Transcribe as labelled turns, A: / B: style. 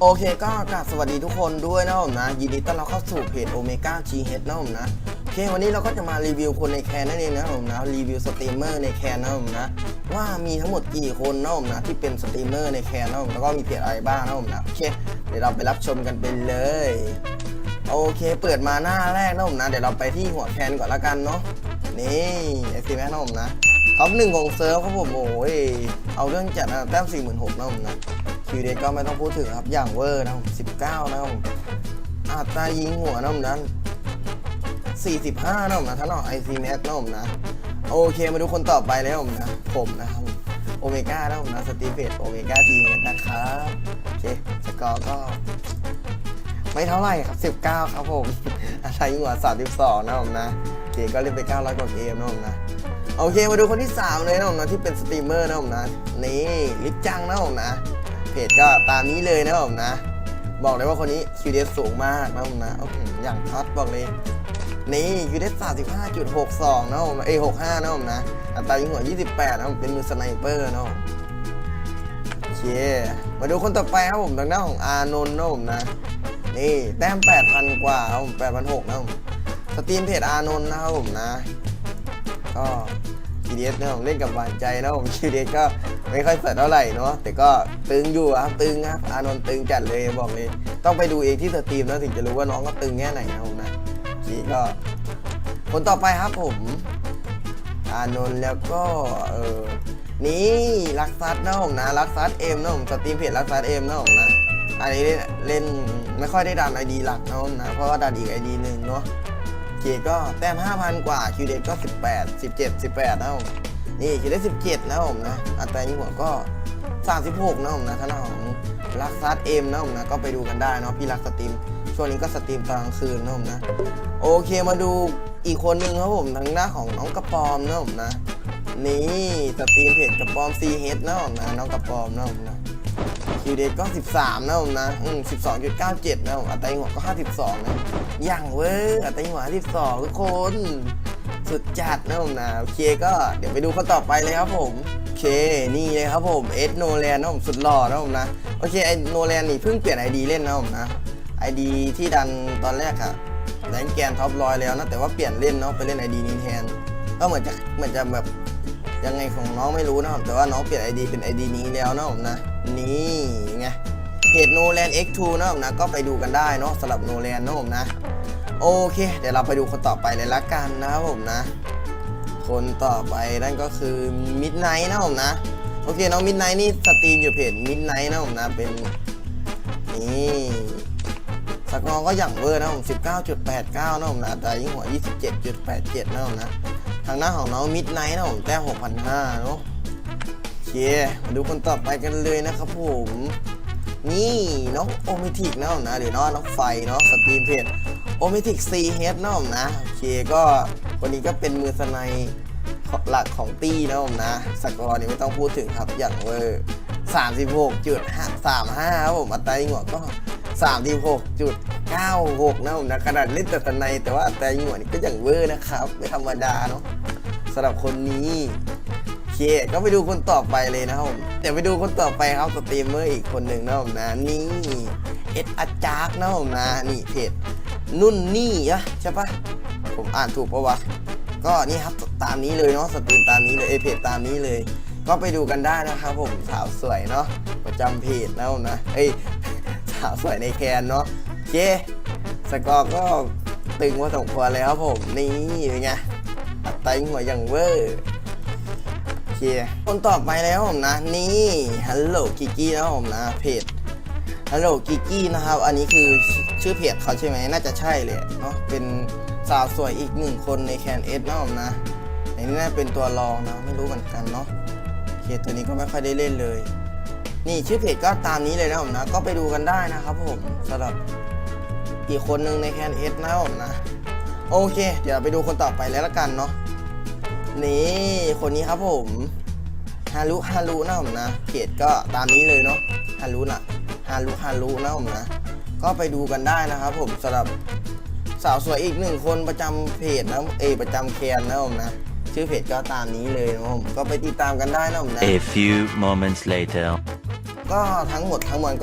A: โอเคก็กราบสวัสดีทุกคนด้วยนะผมนะ ยินดีต้อนรับเข้าสู่เพจโอเมก้าจีเฮดนะผมนะโอเควันนี้เราก็จะมารีวิวคนในแคนนั่นเองนะผมนะรีวิวสตรีมเมอร์ในแคนนะผมนะ ว่ามีทั้งหมดกี่คนนะผมนะที่เป็นสตรีมเมอร์ในแคนนะผมแล้วก็มีเพจอะไรบ้างนะผมนะโอเคเดี๋ยวเราไปรับชมกันไปเลยโอเค เปิดมาหน้าแรกนะผมนะ เดี๋ยวเราไปที่หัวแคนก่อนละกันเนาะนี่ไอซีแม็กนะผมนะท็อปหนึ่งของเซิร์ฟครับผมโอ้ยเอาเรื่องจัดนะแต้มสี่หมื่นหกนะผมนะ คิวเดก็ไม่ต้องพูดถึงครับอย่างเวอร์นะผมสิบเก้านะผมอัตรายิงหัวนะผมนั้นสี่สิบห้านะผมนะถ้าเราไอซีแม็กนะผมนะโอเคมาดูคนต่อไปเลยนะผมนะผมนะครับโอเมก้านะผมนะสตีเฟตโอเมก้าทีมนะครับโอเคสกอร์ก็ไม่เท่าไหร่ครับ 19 ครับผมอะไรยิ่งกว่า32นะผมนะเกก็เล่นไป 900 กว่าเกมนะผมนะ โอเค มาดูคนที่ 3 เลยนะผมนะ ที่เป็นสตรีมเมอร์นะผมนะ นี่ ลิปจังนะผมนะ เพจก็ตามนี้เลยนะผมนะ บอกเลยว่าคนนี้คิวเดสสูงมากนะผมนะโอ้โหอย่างท็อตบอกเลยนี่คิวเดส35.62 นะผมเอ้ย65 นะผมนะ อัตรายิงหัว 28 นะผมเป็นมือสไนเปอร์นะผมโอเค มาดูคนต่อไปครับผมทางด้านของอานนท์นะผมนะ นี่แต้ม 8,000 กว่าครับผม8,600นะผมสตรีมเพจอานนท์นะครับผมนะ ก็ เดสนะผมเล่นกับหวานใจนะผมคีเดสก็ไม่ค่อยเปิดเท่าไหร่เนาะแต่ก็ตึงอยู่ครับตึงครับอานนท์ตึงจัดเลยบอกเลย ต้องไปดูเองที่สตรีมแล้วถึงจะรู้ว่าน้องก็ตึงแค่ไหนนะผมนะคีก็คนต่อไปครับผม อานนท์แล้วก็เออนี่รักซัดนะผมนะรักซัดเอ็มนะผมสตรีมเพจรักซัดเอ็มนะผมนะอันนี้เล่นไม่ค่อยได้ดันไอดีหลักนะผมนะเพราะว่าดันอีกไอดีหนึ่งเนาะ เกดก็แต้ม5,000 กว่าคิวเดก็ 18 17 18นะผมนี่คิวเด17 นะผมนะอัตรายิงหัวก็ 36 นะผมนะท่านของรักซัดเอ็มนะผมนะก็ไปดูกันได้เนาะพี่รักสตรีมช่วงนี้ก็สตรีมตอนกลางคืนนะผมนะ โอเคมาดูอีกคนนึงครับผมทางหน้าของน้องกระปอมนะผมนะ นี่สตรีมเพจกระปอมซีเฮดนะผมนะน้องกระปอมนะผมนะ คิวเดก็ 13 นะผมนะ อืม12.97 นะผมอัตรายิงหัวก็ 52 นะย่างเว้ยอัตรายิงหัว52 ทุกคน สุดจัดนะผมนะ โอเคก็เดี๋ยวไปดูคนต่อไปเลยครับผมโอเค นี่เลยครับผมเอสโนแลนนะผมสุดหล่อนะผมนะ โอเคไอโนแลนนี่เพิ่งเปลี่ยนไอดีเล่นนะผมนะไอดีที่ดันตอนแรกอะแรงแกนท็อปร้อยแล้วนะแต่ว่าเปลี่ยนเล่นเนาะไปเล่นไอดีนี้แทนก็เหมือนจะเหมือนจะแบบ ยังไงของน้องไม่รู้นะครับ แต่ว่าน้องเปลี่ยนไอดีเป็นไอดีนี้แล้วนะผมนะ นี่ไงเพจโนแลน X2 นะผมนะ ก็ไปดูกันได้เนาะสำหรับโนแลนนะผมนะ โอเค เดี๋ยวเราไปดูคนต่อไปเลยละกันนะครับผมนะ คนต่อไปนั่นก็คือมิดไนท์นะผมนะ โอเค น้องมิดไนท์นี่สตรีมอยู่เพจมิดไนท์นะผมนะ เป็นนี่สักน้อร์ก็อย่างเวอร์นะผม19.89นะผมนะแต่ยิ่งหัว 27.87 นะผมนะ ทางหน้าของน้องมิดไนท์นะผมแต้ม6,500เนาะโอเคมาดูคนต่อไปกันเลยนะครับผมนี่น้องโอเมทิกนะผมนะหรือน้องน้องไฟเนาะสตรีมเพจโอเมติกซีเฮดนะผมนะโอเคก็คนนี้ก็เป็นมือสไนหลักของตี้นะผมนะสกอร์นี่ไม่ต้องพูดถึงครับอย่างเวอร์36.35ครับผมอัตรายิงหัวก็ 96 นะผมนะขนาดเล่นแต่สไนแต่ว่าอัตรายิงหัวนี่ก็อย่างเวอร์นะครับ ไม่ธรรมดาเนาะสำหรับคนนี้โอเคก็ไปดูคนต่อไปเลยนะครับผมเดี๋ยวไปดูคนต่อไปครับสตรีมเมอร์อีกคนหนึ่งนะผมนะนี่เอ็ดอาจาร์กนะผมนะนี่เพจนุ่นนี่อะใช่ปะผมอ่านถูกปะวะก็นี่ครับตามนี้เลยเนาะสตรีมตามนี้เลยเอเพจตามนี้เลย ก็ไปดูกันได้นะครับผมสาวสวยเนาะประจำเพจนะผมนะเอ้ยสาวสวยในแคนเนาะ เคสกอร์ก็ตึงพอสมควรเลยครับผมนี่เป็นไงอัดไตหัวอย่างเวอร์โอเคคนต่อไปแล้วผมนะ นี่ฮัลโหลกิกกี้นะผมนะเพจฮัลโหลกิกกี้นะครับ อันนี้คือชื่อเพจเขาใช่ไหมน่าจะใช่เลยเนาะเป็นสาวสวยอีกหนึ่งคนในแคนเอสนะผมนะในนี้น่าเป็นตัวรองนะไม่รู้เหมือนกันเนาะโอเคตัวนี้ก็ไม่ค่อยได้เล่นเลย นี่ชื่อเพจก็ตามนี้เลยนะผมนะ ก็ไปดูกันได้นะครับผมสำหรับ อีกคนหนึ่งในแคนเอสนะผมนะ โอเค เดี๋ยวไปดูคนต่อไปแล้วละกันเนาะนี่คนนี้ครับผมฮารุฮารุนะผมนะเพจก็ตามนี้เลยเนาะฮารุนะฮารุฮารุนะผมนะ ก็ไปดูกันได้นะครับผมสำหรับสาวสวยอีกหนึ่งคนประจำเพจนะเอยประจำแคนนะผมนะชื่อเพจก็ตามนี้เลยนะผมก็ไปติดตามกันได้นะผมนะ
B: A few moments later.
A: ก็ทั้งหมดทั้งมวลก็